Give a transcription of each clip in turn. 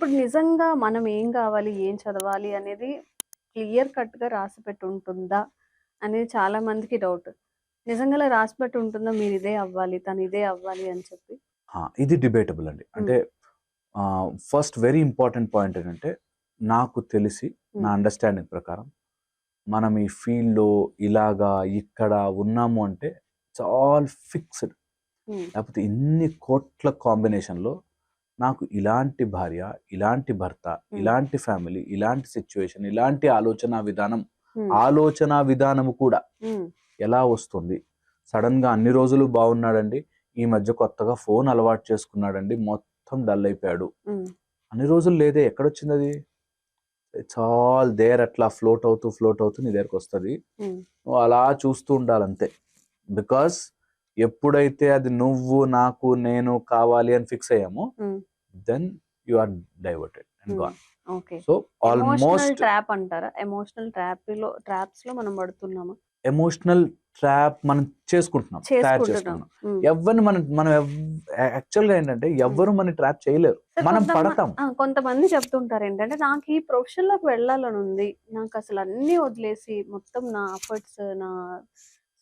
ఇప్పుడు నిజంగా మనం ఏం కావాలి ఏం చదవాలి అనేది క్లియర్ కట్గా రాసి పెట్టి ఉంటుందా అనేది చాలా మందికి డౌట్. నిజంగా రాసి పెట్టి ఉంటుందా మీరు ఇదే అవ్వాలి తను ఇదే అవ్వాలి అని చెప్పి? ఇది డిబేటబుల్ అండి. అంటే ఫస్ట్ వెరీ ఇంపార్టెంట్ పాయింట్ ఏంటంటే నాకు తెలిసి నా. అండర్స్టాండింగ్ ప్రకారం మనం ఈ ఫీల్డ్లో ఇలాగా ఇక్కడ ఉన్నాము అంటే చాలా ఫిక్స్డ్. ఉమ్, లేకపోతే ఇన్ని కోట్ల కాంబినేషన్లో నాకు ఇలాంటి భార్య ఇలాంటి భర్త ఇలాంటి ఫ్యామిలీ ఇలాంటి సిచ్యువేషన్ ఇలాంటి ఆలోచన విధానం ఆలోచన విధానము కూడా ఎలా వస్తుంది? సడన్గా అన్ని రోజులు బాగున్నాడండి ఈ మధ్య కొత్తగా ఫోన్ అలవాటు చేసుకున్నాడండి మొత్తం డల్ అయిపోయాడు. అన్ని రోజులు లేదే ఎక్కడొచ్చింది అది? ఇట్స్ ఆల్ దేర్ అట్లా ఫ్లోట్ అవుతూ ఫ్లోట్ అవుతూ నీ దగ్గరకు వస్తుంది నువ్వు అలా చూస్తూ ఉండాలంతే. బికాస్ ఎప్పుడైతే అది నువ్వు నాకు నేను కావాలి అని fix అయ్యామో then you are diverted and. Gone okay. So emotional almost trap అంటారా? ఎమోషనల్ ట్రాప్లో ట్రాప్స్లో మనం పడుతున్నామా? ఎమోషనల్ ట్రాప్ మనం చేసుకుంటున్నాం తయారు చేసుకుంటున్నాం. ఎవరిని మనం మనం యాక్చువల్గా ఏంటంటే ఎవరు మన ట్రాప్ చేయలేరు. మనం పడతాం. కొంతమంది చెప్తుంటారు ఏంటంటే నాకు ఈ ప్రొఫెషన్లోకి వెళ్ళాలని ఉంది. నాకు అసలు అన్ని వదిలేసి మొత్తం నా ఎఫర్ట్స్ నా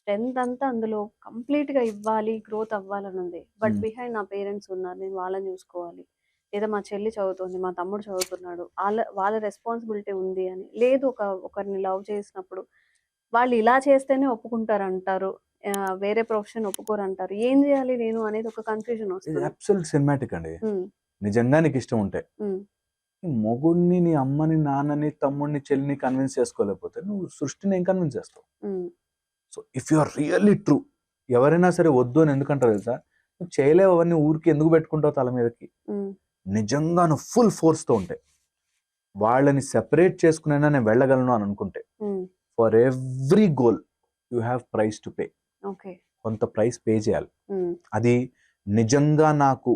స్ట్రెంత్ అంతా అందులో కంప్లీట్గా ఇవ్వాలి గ్రోత్ అవ్వాలని ఉంది బట్. బిహైండ్ నా పేరెంట్స్ ఉన్నారు. నేను వాళ్ళని చూసుకోవాలి. లేదా మా చెల్లి చదువుతుంది మా తమ్ముడు చదువుతున్నాడు వాళ్ళ వాళ్ళ రెస్పాన్సిబిలిటీ ఉంది అని. లేదు ఒక ఒకరిని లవ్ చేసినప్పుడు వాళ్ళు ఇలా చేస్తేనే ఒప్పుకుంటారు అంటారు వేరే ప్రొఫెషన్ ఒప్పుకోరు అంటారు ఏం చేయాలి నేను అనేది ఒక కన్ఫ్యూజన్ వస్తుంది. అబ్సల్యూట్ సినిమాటిక్ అండి. నిజంగా నీకు ఇష్టం ఉంటే. మొగుడిని నీ అమ్మని నాన్నని తమ్ముడిని చెల్లిని కన్విన్స్ చేసుకోలేకపోతే నువ్వు సృష్టిని ఏం కన్విన్స్ చేస్తావు? So if you are really true ఎవరైనా సరే వద్దు అని ఎందుకంటారు తెలుసా? నువ్వు చేయలేవు అవన్నీ ఊరికి ఎందుకు పెట్టుకుంటావు తల మీదకి? నిజంగా నువ్వు ఫుల్ ఫోర్స్తో ఉంటే వాళ్ళని సెపరేట్ చేసుకునైనా నేను వెళ్ళగలను అని అనుకుంటే. For every goal you have price to pay కొంత ప్రైస్ పే చేయాలి. అది నిజంగా నాకు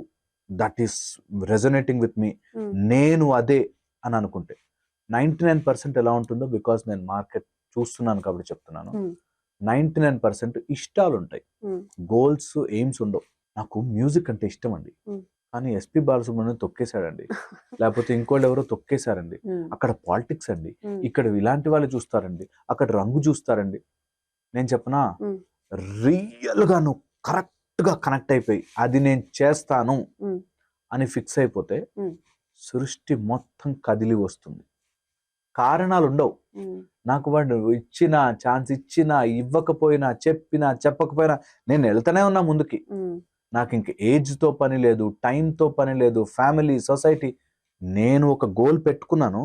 that is resonating with me నేను అదే అని అనుకుంటే నైంటీ నైన్ పర్సెంట్ ఎలా ఉంటుందో బికాస్ నేను మార్కెట్ చూస్తున్నాను కాబట్టి చెప్తున్నాను. నైంటీ నైన్ పర్సెంట్ ఇష్టాలు ఉంటాయి గోల్స్ ఎయిమ్స్ ఉండవు. నాకు మ్యూజిక్ అంటే ఇష్టం అండి. కానీ ఎస్పి బాలసుబ్రహ్మణ్యం తొక్కేశాడండి. లేకపోతే ఇంకోళ్ళు ఎవరో తొక్కేశారండి అక్కడ పాలిటిక్స్ అండి ఇక్కడ ఇలాంటి వాళ్ళు చూస్తారండి. అక్కడ రంగు చూస్తారండి. నేను చెప్పనా? Hmm. రియల్గా నువ్వు కరెక్ట్గా కనెక్ట్ అయిపోయి అది నేను చేస్తాను. అని ఫిక్స్ అయిపోతే. సృష్టి మొత్తం కదిలి వస్తుంది కారణాలు ఉండవు నాకు వాడు ఇచ్చిన ఛాన్స్ ఇచ్చినా ఇవ్వకపోయినా చెప్పినా చెప్పకపోయినా నేను వెళ్తానే ఉన్నా ముందుకి. నాకు ఇంక ఏజ్తో పని లేదు time తో పని లేదు ఫ్యామిలీ సొసైటీ. నేను ఒక గోల్ పెట్టుకున్నాను.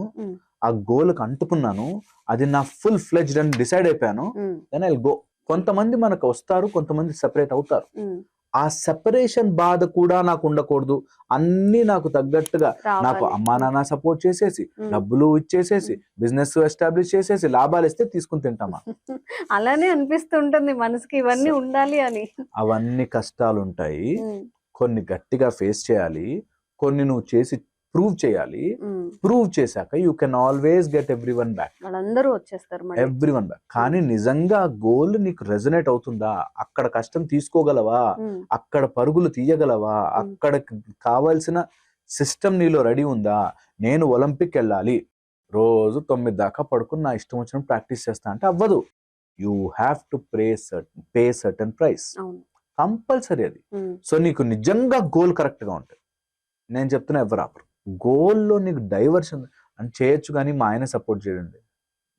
ఆ గోల్కి అంటుకున్నాను. అది నా ఫుల్ ఫ్లెజ్డ్ అని డిసైడ్ అయిపోయాను. Then I go. కొంతమంది మనకు వస్తారు కొంతమంది సెపరేట్ అవుతారు. ఆ సెపరేషన్ బాధ కూడా నాకు ఉండకూడదు. అన్నీ నాకు తగ్గట్టుగా నాకు. అమ్మా నాన్న సపోర్ట్ చేసేసి. డబ్బులు ఇచ్చేసేసి బిజినెస్ ఎస్టాబ్లిష్ చేసేసి లాభాలు ఇస్తే తీసుకుని తింటామా? అలానే అనిపిస్తుంటుంది మనసుకి ఇవన్నీ ఉండాలి అని. అవన్నీ కష్టాలు ఉంటాయి కొన్ని గట్టిగా ఫేస్ చేయాలి. కొన్ని నువ్వు చేసి ప్రూవ్ చేయాలి. ప్రూవ్ చేశాక you can always get everyone back. వాళ్ళందరూ వచ్చేస్తారు ఎవ్రీ వన్ బ్యాక్. కానీ నిజంగా గోల్ నీకు రెజనేట్ అవుతుందా? అక్కడ కష్టం తీసుకోగలవా? అక్కడ పరుగులు తీయగలవా? అక్కడ కావాల్సిన సిస్టమ్ నీలో రెడీ ఉందా? నేను ఒలింపిక్ వెళ్ళాలి. రోజు తొమ్మిది దాకా పడుకుని నా ఇష్టం వచ్చిన ప్రాక్టీస్ చేస్తా అంటే అవ్వదు. You have to pray certain pay certain price. Compulsory అది. సో నీకు నిజంగా గోల్ కరెక్ట్గా ఉంటుంది నేను చెప్తున్నా ఎవరు ఆపరు. గోల్లో నీకు డైవర్షన్ అని చేయొచ్చు కానీ మా ఆయన సపోర్ట్ చేయండి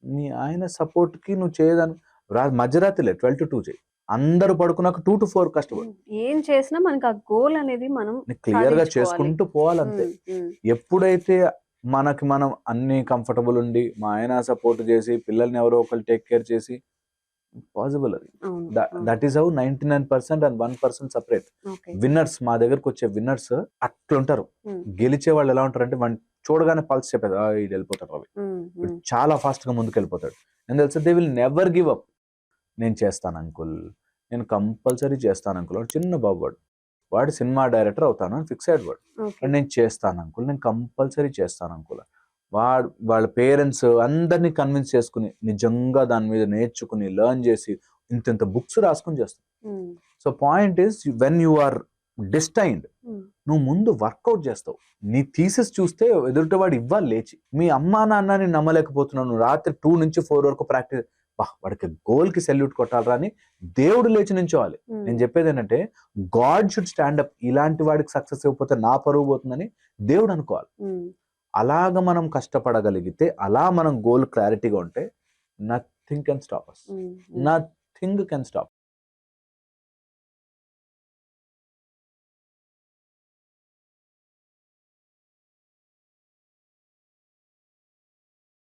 మీ ఆయన సపోర్ట్కి నువ్వు చేయదాని రా మధ్యరాత్రిలే ట్వెల్వ్ టు టూ చేయి. అందరూ పడుకున్నాక టూ టు ఫోర్ కష్టపడు. ఏం చేసినా మనకి ఆ గోల్ అనేది మనం క్లియర్గా. చేసుకుంటూ పోవాలంతే. ఎప్పుడైతే మనకి మనం అన్ని కంఫర్టబుల్ ఉండి మా ఆయన సపోర్ట్ చేసి పిల్లల్ని ఎవరో ఒకరు టేక్ కేర్ చేసి పాసిబుల్ అది. That is how ninety nine percent and one percent separate winners మా దగ్గరకు వచ్చే విన్నర్స్ అట్లుంటారు. గెలిచే వాళ్ళు ఎలా ఉంటారు అంటే చూడగానే పల్స్ చెప్పేది "ఆ, ఈడు వెళ్ళిపోతాడు ఉమ్, చాలా ఫాస్ట్గా ముందుకు వెళ్ళిపోతాడు నేను తెలుసు they will never give up నేను చేస్తాను అంకుల్. నేను కంపల్సరీ చేస్తాను అంకుల్. వాడు చిన్న బాబు వాడు. వాడు సినిమా డైరెక్టర్ అవుతాను అని ఫిక్స్ అయ్యాడు వాడు. నేను చేస్తాను అంకుల్. నేను కంపల్సరీ చేస్తాను అంకుల్. వాడు వాళ్ళ పేరెంట్స్ అందరినీ కన్విన్స్ చేసుకుని నిజంగా దాని మీద నేర్చుకుని లెర్న్ చేసి ఇంత ఇంత బుక్స్ రాసుకుని చేస్తాం. So point is when you are destined నువ్వు ముందు వర్కౌట్ చేస్తావు. నీ థీసిస్ చూస్తే ఎదుటివాడు ఇవ్వాలి లేచి. మీ అమ్మా నాన్నని నమ్మలేకపోతున్నావు. నువ్వు రాత్రి టూ నుంచి ఫోర్ వరకు ప్రాక్టీస్ బా వాడికి గోల్కి సెల్యూట్ కొట్టాలరా అని దేవుడు లేచి నించోవాలి నేను చెప్పేది ఏంటంటే గాడ్ షుడ్ స్టాండ్ అప్ ఇలాంటి వాడికి సక్సెస్ అయిపోతే నా పరువు పోతుందని దేవుడు అనుకోవాలి. అలాగ మనం కష్టపడగలిగితే అలా మనం గోల్ క్లారిటీగా ఉంటే nothing can stop us. Nothing can stop